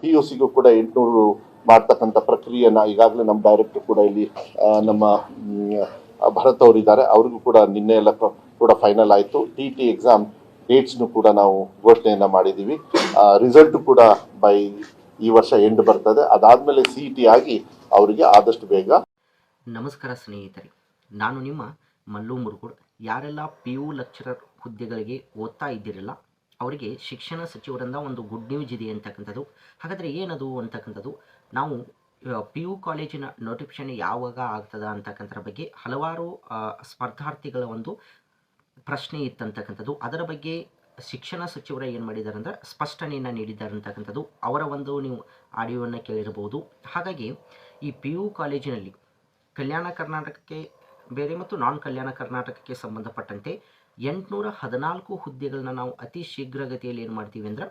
P U ಸಿಗೂ ಕೂಡ ಎಂಟುನೂರು ಮಾಡ್ತಕ್ಕಂಥ ಪ್ರಕ್ರಿಯೆನ ಈಗಾಗಲೇ ನಮ್ಮ ಡೈರೆಕ್ಟರ್ ಕೂಡ ಇಲ್ಲಿ ನಮ್ಮ ಭರತ್ ಅವರಿದ್ದಾರೆ. ಅವ್ರಿಗೂ ಕೂಡ ನಿನ್ನೆ ಎಲ್ಲ ಕೂಡ ಫೈನಲ್ ಆಯಿತು. ಟಿ ಟಿ ಎಕ್ಸಾಮ್ ಡೇಟ್ಸ್ನು ಕೂಡ ನಾವು ಘೋಷಣೆಯನ್ನು ಮಾಡಿದ್ದೀವಿ. ರಿಸಲ್ಟ್ ಕೂಡ ಬೈ ಈ ವರ್ಷ ಎಂಡ್ ಬರ್ತದೆ. ಅದಾದಮೇಲೆ ಸಿ ಟಿ ಆಗಿ ಅವರಿಗೆ ಆದಷ್ಟು ಬೇಗ. ನಮಸ್ಕಾರ ಸ್ನೇಹಿತರೆ. ನಾನು ನಿಮ್ಮ ಮಲ್ಲು ಮುರುಗುಡ್. ಯಾರೆಲ್ಲ ಪಿ ಯು ಲೆಕ್ಚರರ್ ಹುದ್ದೆಗಳಿಗೆ ಓದ್ತಾ ಇದ್ದೀರಲ್ಲ ಅವರಿಗೆ ಶಿಕ್ಷಣ ಸಚಿವರಿಂದ ಒಂದು ಗುಡ್ ನ್ಯೂಸ್ ಇದೆ ಅಂತಕ್ಕಂಥದ್ದು. ಹಾಗಾದರೆ ಏನದು ಅಂತಕ್ಕಂಥದ್ದು? ನಾವು ಪಿ ಯು ಕಾಲೇಜಿನ ನೋಟಿಫಿಕೇಶನ್ ಯಾವಾಗ ಆಗ್ತದ ಅಂತಕ್ಕಂಥದ್ರ ಬಗ್ಗೆ ಹಲವಾರು ಸ್ಪರ್ಧಾರ್ಥಿಗಳ ಒಂದು ಪ್ರಶ್ನೆ ಇತ್ತಂತಕ್ಕಂಥದ್ದು. ಅದರ ಬಗ್ಗೆ ಶಿಕ್ಷಣ ಸಚಿವರು ಏನು ಮಾಡಿದ್ದಾರೆ ಅಂದರೆ ಸ್ಪಷ್ಟನೆಯನ್ನು ನೀಡಿದ್ದಾರೆ ಅಂತಕ್ಕಂಥದ್ದು ಅವರ ಒಂದು ನೀವು ಆಡಿಯೋವನ್ನು ಕೇಳಿರಬಹುದು. ಹಾಗಾಗಿ ಈ ಪಿ ಯು ಕಾಲೇಜಿನಲ್ಲಿ ಕಲ್ಯಾಣ ಕರ್ನಾಟಕಕ್ಕೆ ಬೇರೆ ಮತ್ತು ನಾನ್ ಕಲ್ಯಾಣ ಕರ್ನಾಟಕಕ್ಕೆ ಸಂಬಂಧಪಟ್ಟಂತೆ ಎಂಟುನೂರ ಹದಿನಾಲ್ಕು ಹುದ್ದೆಗಳನ್ನ ನಾವು ಅತಿ ಶೀಘ್ರಗತಿಯಲ್ಲಿ ಏನು ಮಾಡ್ತೀವಿ ಅಂದ್ರೆ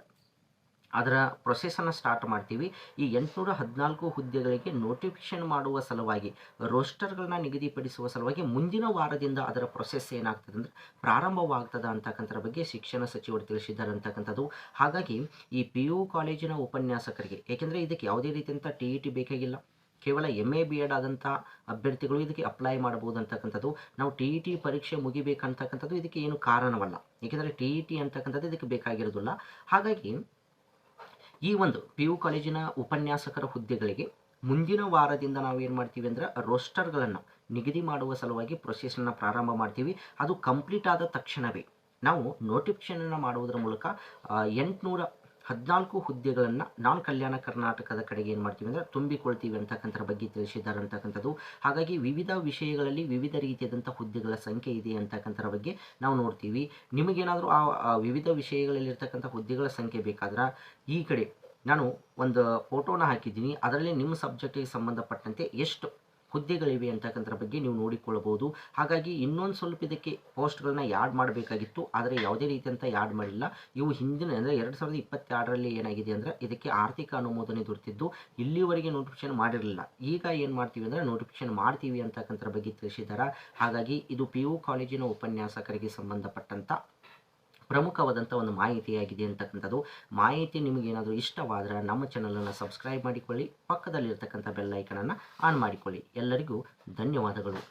ಅದರ ಪ್ರೊಸೆಸನ್ನು ಸ್ಟಾರ್ಟ್ ಮಾಡ್ತೀವಿ. ಈ ಎಂಟುನೂರ ಹದಿನಾಲ್ಕು ಹುದ್ದೆಗಳಿಗೆ ನೋಟಿಫಿಕೇಶನ್ ಮಾಡುವ ಸಲುವಾಗಿ ರೋಸ್ಟರ್ಗಳನ್ನ ನಿಗದಿಪಡಿಸುವ ಸಲುವಾಗಿ ಮುಂದಿನ ವಾರದಿಂದ ಅದರ ಪ್ರೊಸೆಸ್ ಏನಾಗ್ತದೆ ಅಂದರೆ ಪ್ರಾರಂಭವಾಗ್ತದ ಅಂತಕ್ಕಂಥದ್ರ ಬಗ್ಗೆ ಶಿಕ್ಷಣ ಸಚಿವರು ತಿಳಿಸಿದ್ದಾರೆ ಅಂತಕ್ಕಂಥದ್ದು. ಹಾಗಾಗಿ ಈ ಪಿ ಯು ಕಾಲೇಜಿನ ಉಪನ್ಯಾಸಕರಿಗೆ, ಏಕೆಂದರೆ ಇದಕ್ಕೆ ಯಾವುದೇ ರೀತಿಯಂಥ ಟಿ ಇ ಟಿ ಬೇಕಾಗಿಲ್ಲ. ಕೇವಲ ಎಂ ಎ ಬಿ ಎಡ್ ಆದಂಥ ಅಭ್ಯರ್ಥಿಗಳು ಇದಕ್ಕೆ ಅಪ್ಲೈ ಮಾಡಬಹುದು ಅಂತಕ್ಕಂಥದ್ದು. ನಾವು ಟಿ ಇ ಟಿ ಪರೀಕ್ಷೆ ಮುಗಿಬೇಕಂತಕ್ಕಂಥದ್ದು ಇದಕ್ಕೆ ಏನು ಕಾರಣವಲ್ಲ. ಏಕೆಂದರೆ ಟಿ ಇ ಟಿ ಅಂತಕ್ಕಂಥದ್ದು ಇದಕ್ಕೆ ಬೇಕಾಗಿರೋದಿಲ್ಲ ಹಾಗಾಗಿ ಈ ಒಂದು ಪಿ ಯು ಕಾಲೇಜಿನ ಉಪನ್ಯಾಸಕರ ಹುದ್ದೆಗಳಿಗೆ ಮುಂದಿನ ವಾರದಿಂದ ನಾವು ಏನು ಮಾಡ್ತೀವಿ ಅಂದ್ರೆ ರೋಸ್ಟರ್ಗಳನ್ನು ನಿಗದಿ ಮಾಡುವ ಸಲುವಾಗಿ ಪ್ರೊಸೆಸ್ನ ಪ್ರಾರಂಭ ಮಾಡ್ತೀವಿ. ಅದು ಕಂಪ್ಲೀಟ್ ಆದ ತಕ್ಷಣವೇ ನಾವು ನೋಟಿಫಿಕೇಶನನ್ನು ಮಾಡುವುದರ ಮೂಲಕ ಎಂಟುನೂರ ಹದಿನಾಲ್ಕು ಹುದ್ದೆಗಳನ್ನು ನಾನ್ ಕಲ್ಯಾಣ ಕರ್ನಾಟಕದ ಕಡೆಗೆ ಏನು ಮಾಡ್ತೀವಿ ಅಂದರೆ ತುಂಬಿಕೊಳ್ತೀವಿ ಅಂತಕ್ಕಂಥದ್ರ ಬಗ್ಗೆ ತಿಳಿಸಿದ್ದಾರೆ ಅಂತಕ್ಕಂಥದ್ದು. ಹಾಗಾಗಿ ವಿವಿಧ ವಿಷಯಗಳಲ್ಲಿ ವಿವಿಧ ರೀತಿಯಾದಂಥ ಹುದ್ದೆಗಳ ಸಂಖ್ಯೆ ಇದೆ ಅಂತಕ್ಕಂಥರ ಬಗ್ಗೆ ನಾವು ನೋಡ್ತೀವಿ. ನಿಮಗೇನಾದರೂ ಆ ವಿವಿಧ ವಿಷಯಗಳಲ್ಲಿ ಇರ್ತಕ್ಕಂಥ ಹುದ್ದೆಗಳ ಸಂಖ್ಯೆ ಬೇಕಾದ್ರೆ? ಈ ಕಡೆ ನಾನು ಒಂದು ಫೋಟೋನ ಹಾಕಿದ್ದೀನಿ. ಅದರಲ್ಲಿ ನಿಮ್ಮ ಸಬ್ಜೆಕ್ಟಿಗೆ ಸಂಬಂಧಪಟ್ಟಂತೆ ಎಷ್ಟು ಹುದ್ದೆಗಳಿವೆ ಅಂತಕ್ಕಂಥ ಬಗ್ಗೆ ನೀವು ನೋಡಿಕೊಳ್ಳಬಹುದು. ಹಾಗಾಗಿ ಇನ್ನೊಂದು ಸ್ವಲ್ಪ ಇದಕ್ಕೆ ಪೋಸ್ಟ್ಗಳನ್ನ ಯಾಡ್ ಮಾಡಬೇಕಾಗಿತ್ತು. ಆದರೆ ಯಾವುದೇ ರೀತಿಯಂತ ಯಾಡ್ ಮಾಡಿಲ್ಲ. ಇವು ಹಿಂದಿನ ಅಂದರೆ ಎರಡು ಸಾವಿರದ ಇಪ್ಪತ್ತೆರಡರಲ್ಲಿ ಏನಾಗಿದೆ ಅಂದರೆ ಇದಕ್ಕೆ ಆರ್ಥಿಕ ಅನುಮೋದನೆ ದೊರೆತಿದ್ದು. ಇಲ್ಲಿವರೆಗೆ ನೋಟಿಫಿಕೇಶನ್ ಮಾಡಿರಲಿಲ್ಲ. ಈಗ ಏನು ಮಾಡ್ತೀವಿ ಅಂದರೆ ನೋಟಿಫಿಕೇಶನ್ ಮಾಡ್ತೀವಿ ಅಂತಕ್ಕಂಥ ಬಗ್ಗೆ ತಿಳಿಸಿದ್ದಾರೆ ಹಾಗಾಗಿ ಇದು ಪಿ ಯು ಕಾಲೇಜಿನ ಉಪನ್ಯಾಸಕರಿಗೆ ಸಂಬಂಧಪಟ್ಟಂಥ ಪ್ರಮುಖವಾದಂಥ ಒಂದು ಮಾಹಿತಿಯಾಗಿದೆ ಅಂತಕ್ಕಂಥದ್ದು. ಮಾಹಿತಿ ನಿಮಗೇನಾದರೂ ಇಷ್ಟವಾದರೆ ನಮ್ಮ ಚಾನಲನ್ನು ಸಬ್ಸ್ಕ್ರೈಬ್ ಮಾಡಿಕೊಳ್ಳಿ, ಪಕ್ಕದಲ್ಲಿರ್ತಕ್ಕಂಥ ಬೆಲ್ಲೈಕನನ್ನು ಆನ್ ಮಾಡಿಕೊಳ್ಳಿ. ಎಲ್ಲರಿಗೂ ಧನ್ಯವಾದಗಳು.